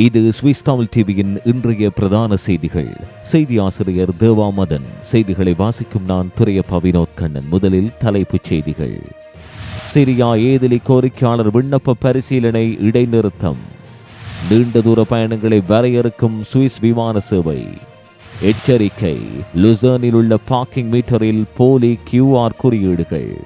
இது சுவிஸ் தமிழ் டிவியின் இன்றைய பிரதான செய்திகள். செய்தி ஆசிரியர் தேவா மதன். செய்திகளை வாசிக்கும் நான் துரையப்பா வினோத் கண்ணன். முதலில் தலைப்புச் செய்திகள். சிரியா ஏதிலி கோரிக்கையாளர் விண்ணப்ப பரிசீலனை இடைநிறுத்தம். நீண்ட தூர பயணங்களை வரையறுக்கும் சுவிஸ் விமான சேவை. எச்சரிக்கை. லுசர்னில் உள்ள பார்க்கிங் மீட்டரில் போலி கியூஆர் குறியீடுகள்.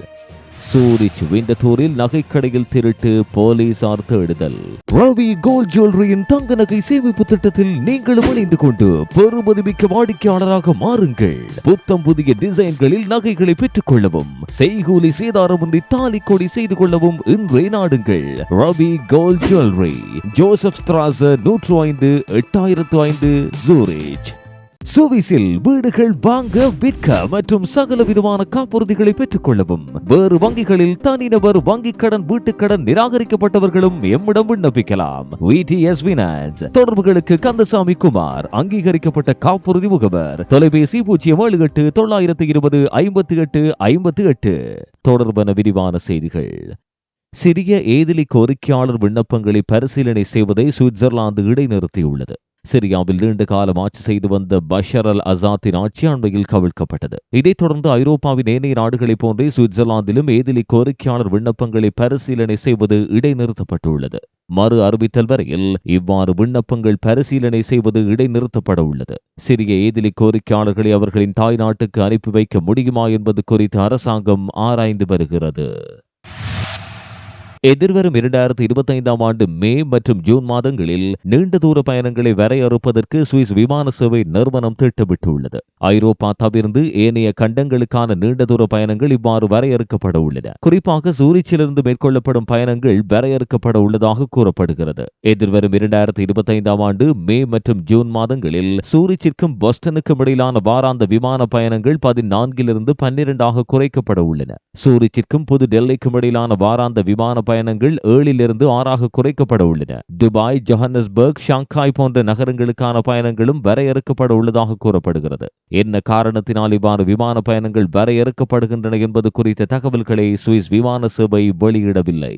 சூரிச் விண்டத்தூரில் நகைக்கடையில் திருட்டு போலீசார் தேடுதல். ரவி கோல்ட் ஜுவல்லரியின் தங்க நகை சேமிப்பு திட்டத்தில் நீங்களும் இணைந்து கொண்டு பெருமதிமிக்க வாடிக்கையாளராக மாறுங்கள். புத்தம் புதிய டிசைன்களில் நகைகளை பெற்றுக் கொள்ளவும் செய்கூலி சேதாரமின்றி தாலி கொடி செய்து கொள்ளவும் இன்றே நாடுங்கள். ரவி கோல்ட் ஜுவல்லரி ஜோசப் ஸ்திராச நூற்று ஐந்து எட்டாயிரத்து ஐந்து சூரிச். சுவிசில் வீடுகள் வாங்க விற்க மற்றும் சகல விதமான காப்புறுதிகளை பெற்றுக் கொள்ளவும் வேறு வங்கிகளில் தனிநபர் வங்கிக் கடன் வீட்டுக் கடன் நிராகரிக்கப்பட்டவர்களும் எம்மிடம் விண்ணப்பிக்கலாம். தொடர்புகளுக்கு கந்தசாமி குமார் அங்கீகரிக்கப்பட்ட காப்புறுதி முகவர். தொலைபேசி பூஜ்ஜியம் ஏழு எட்டு தொள்ளாயிரத்து இருபது ஐம்பத்தி எட்டு ஐம்பத்தி எட்டு தொடர்பான விரிவான செய்திகள். சிறிய ஏதிலி கோரிக்கையாளர் விண்ணப்பங்களை பரிசீலனை செய்வதை சுவிட்சர்லாந்து இடைநிறுத்தியுள்ளது. சிரியாவில் நீண்ட காலம் ஆட்சி செய்து வந்த பஷர் அல் அசாத்தின் ஆட்சி அண்மையில் கவிழ்க்கப்பட்டது. இதைத் தொடர்ந்து ஐரோப்பாவின் ஏனைய நாடுகளைப் போன்றே சுவிட்சர்லாந்திலும் ஏதிலி கோரிக்கையாளர் விண்ணப்பங்களை பரிசீலனை செய்வது இடைநிறுத்தப்பட்டுள்ளது. மறு அறிவித்தல் வரையில் இவ்வாறு விண்ணப்பங்கள் பரிசீலனை செய்வது இடைநிறுத்தப்பட உள்ளது சிறிய ஏதிலி கோரிக்கையாளர்களை அவர்களின் தாய் நாட்டுக்கு அனுப்பி வைக்க முடியுமா என்பது குறித்து அரசாங்கம் ஆராய்ந்து வருகிறது. எதிர்வரும் இரண்டாயிரத்தி இருபத்தைந்தாம் ஆண்டு மே மற்றும் ஜூன் மாதங்களில் நீண்ட தூர பயணங்களை வரையறுப்பதற்கு சுவிஸ் விமான சேவை நிறுவனம் திட்டமிட்டுள்ளது. ஐரோப்பா தவிர்ந்து ஏனைய கண்டங்களுக்கான நீண்ட தூர பயணங்கள் இவ்வாறு வரையறுக்கப்பட உள்ளன. குறிப்பாக சூரிச்சிலிருந்து மேற்கொள்ளப்படும் பயணங்கள் வரையறுக்கப்பட உள்ளதாக கூறப்படுகிறது. எதிர்வரும் இரண்டாயிரத்தி இருபத்தைந்தாம் ஆண்டு மே மற்றும் ஜூன் மாதங்களில் சூரிச்சிற்கும் பொஸ்டனுக்கும் இடையிலான வாராந்த விமான பயணங்கள் பதினான்கிலிருந்து பன்னிரண்டாக குறைக்கப்பட உள்ளன. சூரிச்சிற்கும் புது டெல்லிக்கும் இடையிலான வாராந்த விமான பயணங்கள் ஏழிலிருந்து ஆறாக குறைக்கப்பட உள்ளன. துபாய் ஜொஹன்னஸ்பர்க் ஷாங்காய் போன்ற நகரங்களுக்கான பயணங்களும் வரையறுக்கப்பட உள்ளதாக கூறப்படுகிறது. என்ன காரணத்தினால் இவ்வாறு விமான பயணங்கள் வரையறுக்கப்படுகின்றன என்பது குறித்த தகவல்களை சுவிஸ் விமான சேவை வெளியிடவில்லை.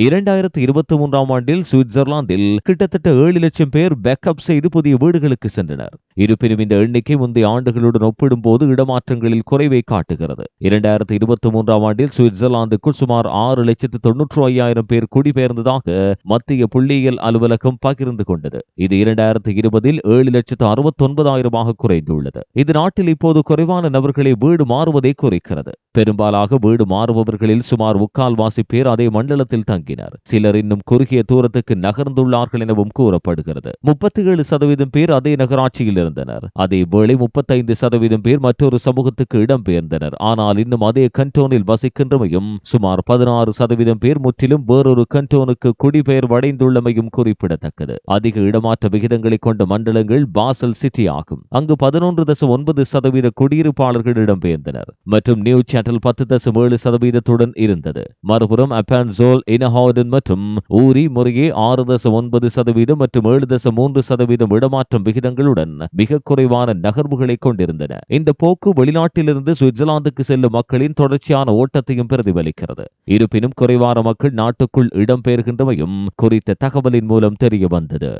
இரண்டாயிரத்தி இருபத்தி மூன்றாம் ஆண்டில் சுவிட்சர்லாந்தில் கிட்டத்தட்ட ஏழு லட்சம் பேர் பேக்கப் செய்து புதிய வீடுகளுக்கு சென்றனர். இருப்பினும் இந்த எண்ணிக்கை முந்தைய ஆண்டுகளுடன் ஒப்பிடும்போது இடமாற்றங்களில் குறைவை காட்டுகிறது. இரண்டாயிரத்தி இருபத்தி மூன்றாம் ஆண்டில் சுவிட்சர்லாந்துக்குள் சுமார் ஆறு லட்சத்து தொன்னூற்று ஐயாயிரம் பேர் குடிபெயர்ந்ததாக மத்திய புள்ளியியல் அலுவலகம் பகிர்ந்து கொண்டது. இது இரண்டாயிரத்தி இருபதில் ஏழு லட்சத்து அறுபத்தி ஒன்பதாயிரமாக குறைந்துள்ளது. இது நாட்டில் இப்போது குறைவான நபர்களை வீடு மாறுவதை குறிக்கிறது. பெரும்பாலாக வீடு மாறுபவர்களில் சுமார் முக்கால்வாசி பேர் அதே மண்டலத்தில் தங்கி தொடங்கினர் சிலர் இன்னும் குறுகிய தூரத்துக்கு நகர்ந்துள்ளார்கள் எனவும் கூறப்படுகிறது. முப்பத்தி ஏழு சதவீதம் பேர் அதே நகராட்சியில் இருந்தனர். அதேவேளை முப்பத்தைந்து சதவீதம் பேர் மற்றொரு சமூகத்துக்கு இடம்பெயர்ந்தனர். ஆனால் இன்னும் அதே கண்டோனில் வசிக்கின்றமையும் சுமார் பதினாறு சதவீதம் பேர் முற்றிலும் வேறொரு கண்டோனுக்கு குடிபெயர்வடைந்துள்ளமையும் குறிப்பிடத்தக்கது. அதிக இடமாற்ற விகிதங்களை கொண்ட மண்டலங்கள் பாசல் சிட்டி ஆகும். அங்கு பதினொன்று தசம் ஒன்பது சதவீத குடியிருப்பாளர்கள் இடம்பெயர்ந்தனர். மற்றும் நியூ சேட்டல் பத்து தசம் ஏழு சதவீதத்துடன் இருந்தது. மறுபுறம் அப்பான்சோல் இனஹார்டன் மற்றும் ஊரி முறையே ஆறு தசம் ஒன்பது சதவீதம் மற்றும் ஏழு தசம் மூன்று சதவீதம் இடமாற்றம் விகிதங்களுடன் மிக குறைவான நகர்வுகளை கொண்டிருந்தன. இந்த போக்கு வெளிநாட்டிலிருந்து சுவிட்சர்லாந்துக்கு செல்லும் மக்களின் தொடர்ச்சியான ஓட்டத்தையும் பிரதிபலிக்கிறது. இருப்பினும் குறைவான மக்கள் நாட்டுக்குள் இடம்பெயர்கின்றமையும் குறித்த தகவலின் மூலம் தெரிய வந்தது.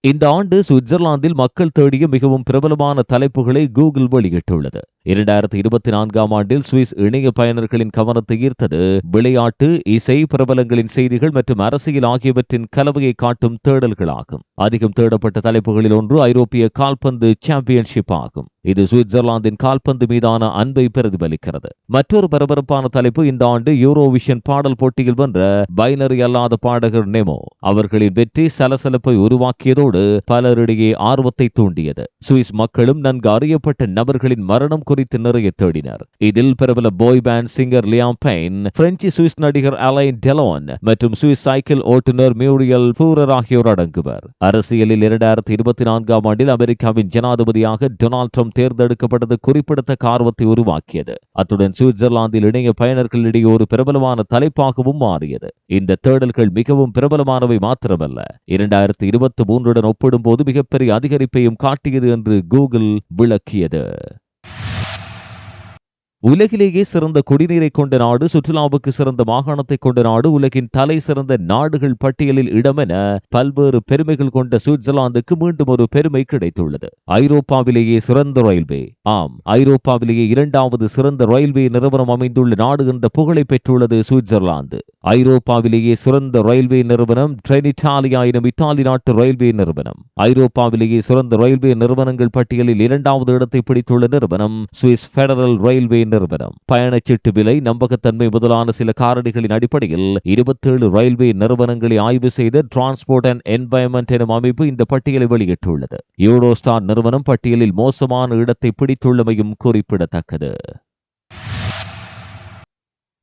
இந்த ஆண்டு சுவிட்சர்லாந்தில் மக்கள் தேடிய மிகவும் பிரபலமான தலைப்புகளை கூகுள் வெளியிட்டுள்ளது. இரண்டாயிரத்தி இருபத்தி நான்காம் ஆண்டில் சுவிஸ் இணைய பயனர்களின் கவனத்தை ஈர்த்தது. விளையாட்டு இசை பிரபலங்களின் செய்திகள் மற்றும் அரசியல் ஆகியவற்றின் கலவையை காட்டும் தேடல்களாகும். அதிகம் தேடப்பட்ட தலைப்புகளில் ஒன்று ஐரோப்பிய கால்பந்து சாம்பியன்ஷிப் ஆகும். இது சுவிட்சர்லாந்தின் கால்பந்து மீதான அன்பை பிரதிபலிக்கிறது. மற்றொரு பரபரப்பான தலைப்பு இந்த ஆண்டு யூரோவிஷன் பாடல் போட்டியில் வென்ற பைனரி அல்லாத பாடகர் நெமோ அவர்களின் வெற்றி சலசலப்பை உருவாக்கியதோடு பலரிடையே ஆர்வத்தை தூண்டியது. சுவிஸ் மக்களும் நன்கு அறியப்பட்ட நபர்களின் மரணம் குறித்து நிறைய தேடினர். இதில் பிரபல boy band singer Liam Payne French Swiss நடிகர் அலைன் டெலோன் மற்றும் சுவிஸ் சைக்கிள் ஓட்டுநர் மியூரியல் பூரர் ஆகியோர் அடங்குவர். அரசியலில் இரண்டாயிரத்தி இருபத்தி நான்காம் ஆண்டில் அமெரிக்காவின் ஜனாதிபதியாக டொனால்ட் ட்ரம்ப் தேர்ந்தெடுக்கப்பட்டது குறிப்பிடத்தக்க ஆர்வத்தை உருவாக்கியது. அத்துடன் சுவிட்சர்லாந்தில் இணைய பயனர்களிடையே ஒரு பிரபலமான தலைப்பாகவும் மாறியது. இந்த தேடல்கள் மிகவும் பிரபலமானவை மாத்திரமல்ல. இரண்டாயிரத்தி இருபத்தி மூன்றுடன் ஒப்பிடும்போது மிகப்பெரிய அதிகரிப்பையும் காட்டியது என்று கூகுள் விளக்கியது. உலகிலேயே சிறந்த குடிநீரை கொண்ட நாடு சுற்றுலாவுக்கு சிறந்த மாகாணத்தை கொண்ட நாடு உலகின் தலை சிறந்த நாடுகள் பட்டியலில் இடமென பல்வேறு பெருமைகள் கொண்ட சுவிட்சர்லாந்துக்கு மீண்டும் ஒரு பெருமை கிடைத்துள்ளது. ஐரோப்பாவிலேயே சிறந்த ரயில்வே. ஆம் ஐரோப்பாவிலேயே இரண்டாவது சிறந்த ரயில்வே நிறுவனம் அமைந்துள்ள நாடு என்ற புகழை பெற்றுள்ளது சுவிட்சர்லாந்து. ஐரோப்பாவிலேயே சிறந்த ரயில்வே நிறுவனம் ட்ரெனிட்டாலியா எனும் இத்தாலி நாட்டு ரயில்வே நிறுவனம். ஐரோப்பாவிலேயே சிறந்த ரயில்வே நிறுவனங்கள் பட்டியலில் இரண்டாவது இடத்தை பிடித்துள்ள நிறுவனம் சுவிஸ் பெடரல் ரயில்வே நிறுவனம். பயணச்சீட்டு விலை நம்பகத்தன்மை முதலான சில காரணிகளின் அடிப்படையில் இருபத்தேழு ரயில்வே நிறுவனங்களை ஆய்வு செய்த டிரான்ஸ்போர்ட் அண்ட் என்வாயன்மெண்ட் எனும் அமைப்பு இந்த பட்டியலை வெளியிட்டுள்ளது. யூரோஸ்டார் நிறுவனம் பட்டியலில் மோசமான இடத்தை பிடித்துள்ளமையும் குறிப்பிடத்தக்கது.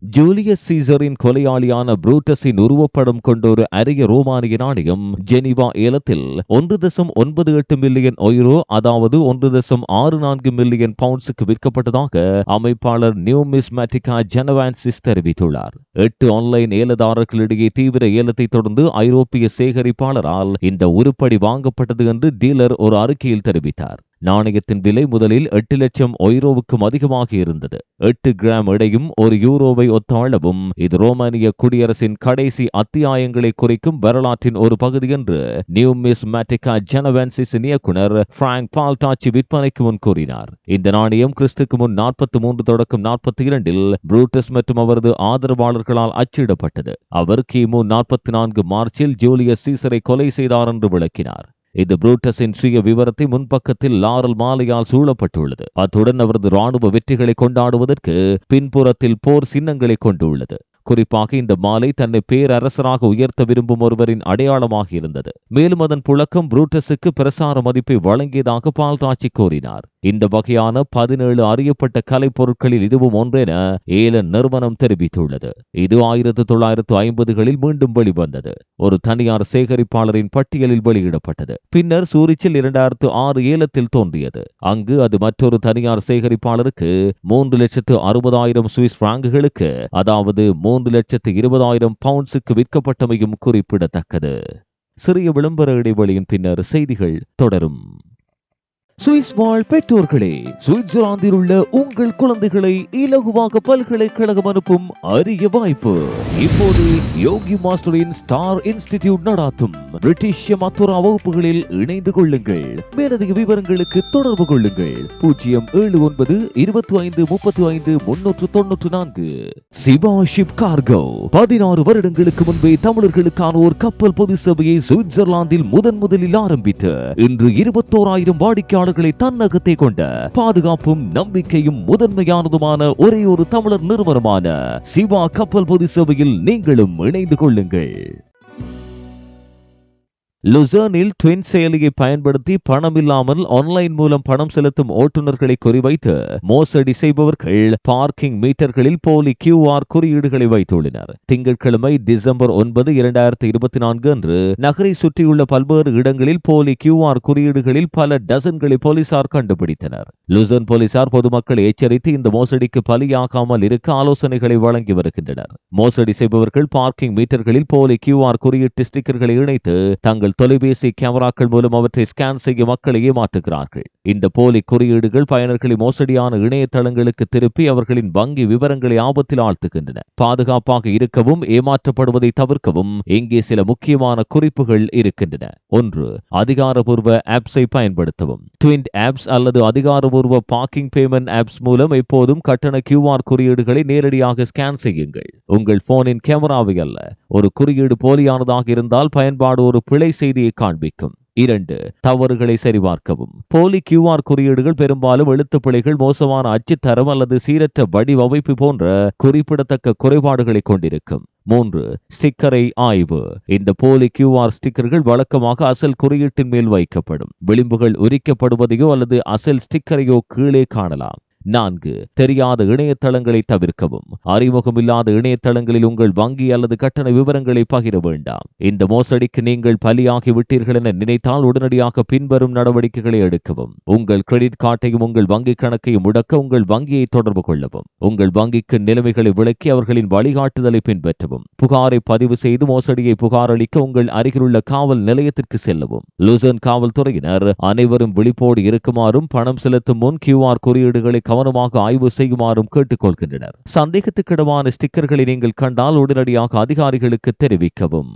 ஜூலியஸ் சீசரின் கொலையாளியான புரூட்டஸின் உருவப்படம் கொண்ட ஒரு அரிய ரோமானிய நாணயம் ஜெனிவா ஏலத்தில் ஒன்று தசம் ஒன்பது எட்டு மில்லியன் ஒய்ரோ அதாவது ஒன்று தசம் ஆறு நான்கு மில்லியன் பவுண்ட்ஸுக்கு விற்கப்பட்டதாக அமைப்பாளர் நியூமிஸ்மேட்டிகா ஜெனவான்சிஸ் தெரிவித்துள்ளார். எட்டு ஆன்லைன் ஏலதாரர்களிடையே தீவிர ஏலத்தை தொடர்ந்து ஐரோப்பிய சேகரிப்பாளரால் இந்த உருப்படி வாங்கப்பட்டது என்று டீலர் ஒரு அறிக்கையில் தெரிவித்தார். நாணயத்தின் விலை முதலில் எட்டு லட்சம் ஒய்ரோவுக்கும் அதிகமாக இருந்தது. எட்டு கிராம் எடையும் ஒரு யூரோவை ஒத்தாளவும் இது ரோமானிய குடியரசின் கடைசி அத்தியாயங்களை குறிக்கும் வரலாற்றின் ஒரு பகுதி என்று நியூமிஸ்மேட்டிகா ஜெனவென்சிஸ் இயக்குனர் பிராங்க் பால்டாச்சி விற்பனைக்கு முன் கூறினார். இந்த நாணயம் கிறிஸ்துக்கு முன் நாற்பத்தி மூன்று தொடக்கம் நாற்பத்தி இரண்டில் புரூட்டஸ் மற்றும் அவரது ஆதரவாளர்களால் அச்சிடப்பட்டது. அவர் கிமு நாற்பத்தி நான்கு மார்ச்சில் ஜூலியஸ் சீசரை கொலை செய்தார் என்று விளக்கினார். இது புரூட்டஸின் சுய விவரத்தை முன்பக்கத்தில் லாரல் மாலையால் சூழப்பட்டுள்ளது. அத்துடன் அவரது ராணுவ வெற்றிகளை கொண்டாடுவதற்கு பின்புறத்தில் போர் சின்னங்களை கொண்டுள்ளது. குறிப்பாக இந்த மாலை தன்னை பேரரசராக உயர்த்த விரும்பும் ஒருவரின் அடையாளமாக இருந்தது. மேலும் அதன் புழக்கம் புரூட்டஸுக்கு பிரசார மதிப்பை வழங்கியதாக பால்ராஜி கூறினார். இந்த வகையான பதினேழு அறியப்பட்ட கலை பொருட்களில் இதுவும் ஒன்றென ஏலன் நிறுவனம் தெரிவித்துள்ளது. இது ஆயிரத்தி தொள்ளாயிரத்து ஐம்பதுகளில் மீண்டும் வெளிவந்தது. ஒரு தனியார் சேகரிப்பாளரின் பட்டியலில் வெளியிடப்பட்டது. பின்னர் சூரிச்சில் இரண்டாயிரத்து ஆறு ஏலத்தில் தோன்றியது. அங்கு அது மற்றொரு தனியார் சேகரிப்பாளருக்கு மூன்று லட்சத்து அறுபதாயிரம் சுவிஸ் பிராங்குகளுக்கு அதாவது மூன்று லட்சத்து இருபதாயிரம் பவுண்ட்ஸுக்கு விற்கப்பட்டமையும் குறிப்பிடத்தக்கது. சிறிய விளம்பர இடைவெளியின் பின்னர் செய்திகள் தொடரும். சுவிஸ் வாழ் பெற்றோர்களே சுவிட்சர்லாந்தில் உள்ள உங்கள் குழந்தைகளை இலகுவாக பல்கலைக்கழகம் அனுப்பும் அரிய வாய்ப்பு. இப்போது யோகி மாஸ்டரின் ஸ்டார் இன்ஸ்டிடியூட் நடாத்தும் பிரிட்டிஷ் மத்துரா வகுப்புகளில் இணைந்து கொள்ளுங்கள். மேலதிக விவரங்களுக்கு தொடர்பு கொள்ளுங்கள். பூஜ்ஜியம் ஏழு ஒன்பது இருபத்தி ஐந்து முப்பத்தி ஐந்து முன்னூற்று தொன்னூற்று நான்கு. Siva ship cargo. பதினாறு வருடங்களுக்கு முன்பே தமிழர்களுக்கான ஒரு கப்பல் பொது சேவையை சுவிட்சர்லாந்தில் முதன் முதலில் ஆரம்பித்து இன்று இருபத்தோராயிரம் வாடிக்கையாளர்களை தன்னகத்தை கொண்ட பாதுகாப்பும் நம்பிக்கையும் முதன்மையானதுமான ஒரே ஒரு தமிழர் நிறுவனமான சிவா கப்பல் பொது சேவையில் நீங்களும் இணைந்து கொள்ளுங்கள். லுசர்னில் ட்வின் செயலியை பயன்படுத்தி பணம் இல்லாமல் ஆன்லைன் மூலம் பணம் செலுத்தும் ஓட்டுநர்களை குறிவைத்து மோசடி செய்பவர்கள் பார்க்கிங் மீட்டர்களில் போலி கியூஆர் குறியீடுகளை வைத்துள்ளனர். திங்கட்கிழமை டிசம்பர் ஒன்பது இரண்டாயிரத்தி இருபத்தி நான்கு அன்று நகரை சுற்றியுள்ள பல்வேறு இடங்களில் போலி கியூஆர் குறியீடுகளில் பல டசன்களை போலீசார் கண்டுபிடித்தனர். லுசர்ன் போலீசார் பொதுமக்களை எச்சரித்து இந்த மோசடிக்கு பலியாகாமல் இருக்க ஆலோசனைகளை வழங்கி வருகின்றனர். மோசடி செய்பவர்கள் பார்க்கிங் மீட்டர்களில் போலி கியூஆர் குறியீட்டு ஸ்டிக்கர்களை இணைத்து தங்கள் தொலைபேசி கேமராக்கள் மூலம் அவற்றை ஸ்கேன் செய்ய மக்களை ஏமாற்றுகிறார்கள். இந்த போலி குறியீடுகள் பயனர்களை மோசடியான இணையதளங்களுக்கு திருப்பி அவர்களின் வங்கி விவரங்களை ஆபத்தில் ஆழ்த்துகின்றன. பாதுகாப்பாக இருக்கவும் ஏமாற்றப்படுவதை தவிர்க்கவும் இங்கே சில முக்கியமான குறிப்புகள் இருக்கின்றன. ஒன்று அதிகாரபூர்வ ஆப்ஸை பயன்படுத்தவும். ட்வின் ஆப்ஸ் அல்லது அதிகாரபூர்வ பார்க்கிங் பேமெண்ட் ஆப்ஸ் மூலம் எப்போதும் கட்டண கியூஆர் குறியீடுகளை நேரடியாக ஸ்கேன் செய்யுங்கள். உங்கள் போனின் கேமராவை அல்ல ஒரு குறியீடு போலியானதாக இருந்தால் பயன்பாடு ஒரு பிழை செய்தியை காண்பிக்கும். இரண்டு தவறுகளை சரிபார்க்கவும். போலி கியூஆர் குறியீடுகள் பெரும்பாலும் எழுத்து பிழைகள் மோசமான அச்சுத்தரம் அல்லது சீரற்ற வடிவமைப்பு போன்ற குறிப்பிடத்தக்க குறைபாடுகளை கொண்டிருக்கும். மூன்று ஸ்டிக்கரை ஆய்வு. இந்த போலி கியூஆர் ஸ்டிக்கர்கள் வழக்கமாக அசல் குறியீட்டின் மேல் வைக்கப்படும். விளிம்புகள் உரிக்கப்படுவதையோ அல்லது அசல் ஸ்டிக்கரையோ கீழே காணலாம். நான்கு தெரியாத இணையதளங்களை தவிர்க்கவும். அறிமுகமில்லாத இணையதளங்களில் உங்கள் வங்கி அல்லது கட்டண விவரங்களை பகிர வேண்டாம். இந்த மோசடிக்கு நீங்கள் பலியாகி விட்டீர்கள் என நினைத்தால் உடனடியாக பின்வரும் நடவடிக்கைகளை எடுக்கவும். உங்கள் கிரெடிட் கார்டையும் உங்கள் வங்கிக் கணக்கையும் முடக்க உங்கள் வங்கியை தொடர்பு கொள்ளவும். உங்கள் வங்கிக்கு நிலைமைகளை விளக்கி அவர்களின் வழிகாட்டுதலை பின்பற்றவும். புகாரை பதிவு செய்து மோசடியை புகார் அளிக்க உங்கள் அருகிலுள்ள காவல் நிலையத்திற்கு செல்லவும். லுசன் காவல்துறையினர் அனைவரும் விழிப்போடு இருக்குமாறும் பணம் செலுத்தும் முன் கியூஆர் குறியீடுகளை கவனமாக ஆய்வு செய்யுமாறும் கேட்டுக்கொள்கின்றனர். சந்தேகத்துக்கிடமான ஸ்டிக்கர்களை நீங்கள் கண்டால் உடனடியாக அதிகாரிகளுக்கு தெரிவிக்கவும்.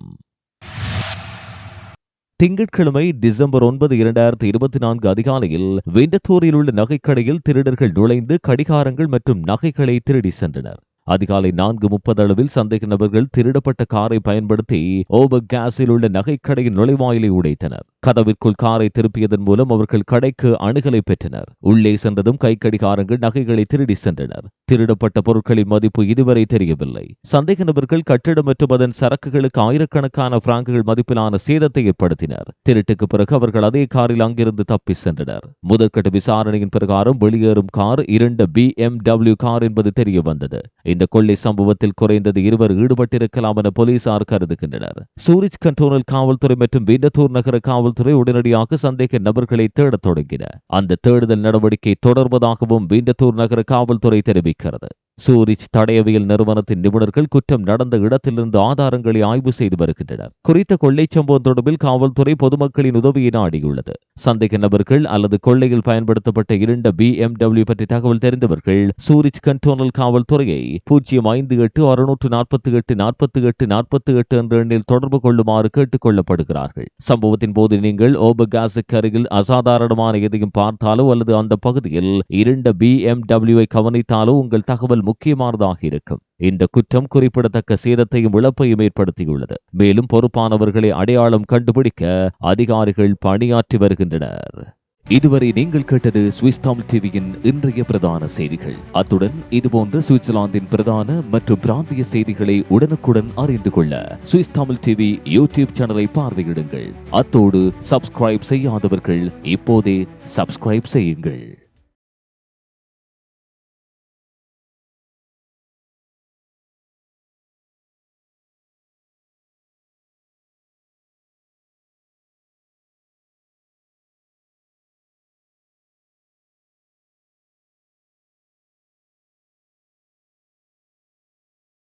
திங்கட்கிழமை டிசம்பர் ஒன்பது இரண்டாயிரத்தி இருபத்தி நான்கு அதிகாலையில் வெண்டத்தூரில் உள்ள நகைக்கடையில் திருடர்கள் நுழைந்து கடிகாரங்கள் மற்றும் நகைகளை திருடி சென்றனர். அதிகாலை நான்கு முப்பது அளவில் சந்தேக நபர்கள் திருடப்பட்ட காரை பயன்படுத்தி ஓபக் கேஸில் உள்ள நகைக்கடையின் நுழைவாயிலை உடைத்தனர். கதவிற்குள் காரை திருப்பியதன் மூலம் அவர்கள் கடைக்கு அணுகலை பெற்றனர். உள்ளே சென்றதும் கைக்கடிகாரங்கள் நகைகளை திருடி சென்றனர். திருடப்பட்ட பொருட்களின் மதிப்பு இதுவரை தெரியவில்லை. சந்தேக நபர்கள் கட்டிடம் மற்றும் அதன் சரக்குகளுக்கு ஆயிரக்கணக்கான பிராங்குகள் மதிப்பிலான சேதத்தை ஏற்படுத்தினர். திருட்டுக்கு பிறகு அவர்கள் அதே காரில் அங்கிருந்து தப்பி சென்றனர். முதற்கட்ட விசாரணையின் பிரகாரம் வெளியேறும் கார் இரண்டு பி எம் டபிள்யூ கார் என்பது தெரிய வந்தது இந்த கொள்ளை சம்பவத்தில் குறைந்தது இருவர் ஈடுபட்டிருக்கலாம் என போலீசார் கருதுகின்றனர். சூரிஜ் கண்டோனல் காவல்துறை மற்றும் வீண்டத்தூர் நகர காவல்துறை உடனடியாக சந்தேக நபர்களை தேடத் தொடங்கின. அந்த தேடுதல் நடவடிக்கை தொடர்வதாகவும் வீண்டத்தூர் நகர காவல்துறை தெரிவிக்கிறது. சூரிச் தடயவியல் நிறுவனத்தின் நிபுணர்கள் குற்றம் நடந்த இடத்திலிருந்து ஆதாரங்களை ஆய்வு செய்து வருகின்றனர். குறித்த கொள்ளை சம்பவம் தொடர்பில் காவல்துறை பொதுமக்களின் உதவியை நாடியுள்ளது. சந்தேக நபர்கள் அல்லது கொள்ளையில் பயன்படுத்தப்பட்ட இரண்டு பி எம் டபிள்யூ பற்றி தகவல் தெரிந்தவர்கள் சூரிச் கண்டோனல் காவல்துறையை பூஜ்ஜியம் ஐந்து எட்டு அறுநூற்று நாற்பத்தி எட்டு நாற்பத்தி எட்டு நாற்பத்தி எட்டு என்ற எண்ணில் தொடர்பு கொள்ளுமாறு கேட்டுக் கொள்ளப்படுகிறார்கள். சம்பவத்தின் போது நீங்கள் ஓபகாசுக்கு அருகில் அசாதாரணமான எதையும் பார்த்தாலோ அல்லது அந்த பகுதியில் இரண்ட பி எம் டபிள்யூவை கவனித்தாலோ உங்கள் தகவல் முக்கியமானதாக இருக்கும். இந்த குற்றம் குறிப்பிடத்தக்க சேதத்தையும் இழப்பையும் ஏற்படுத்தியுள்ளது. மேலும் பொறுப்பானவர்களை அடையாளம் கண்டுபிடிக்க அதிகாரிகள் பணியாற்றி வருகின்றனர். இதுவரை நீங்கள் கேட்டது சுவிஸ் தமிழ் டிவியின் இன்றைய பிரதான செய்திகள். அத்துடன் இதுபோன்ற சுவிட்சர்லாந்தின் பிரதான மற்றும் பிராந்திய செய்திகளை உடனுக்குடன் அறிந்து கொள்ள சுவிஸ் தமிழ் டிவி யூடியூப் சேனலை பார்வையிடுங்கள். அத்தோடு சப்ஸ்கிரைப் செய்யாதவர்கள் இப்போதே சப்ஸ்கிரைப் செய்யுங்கள்.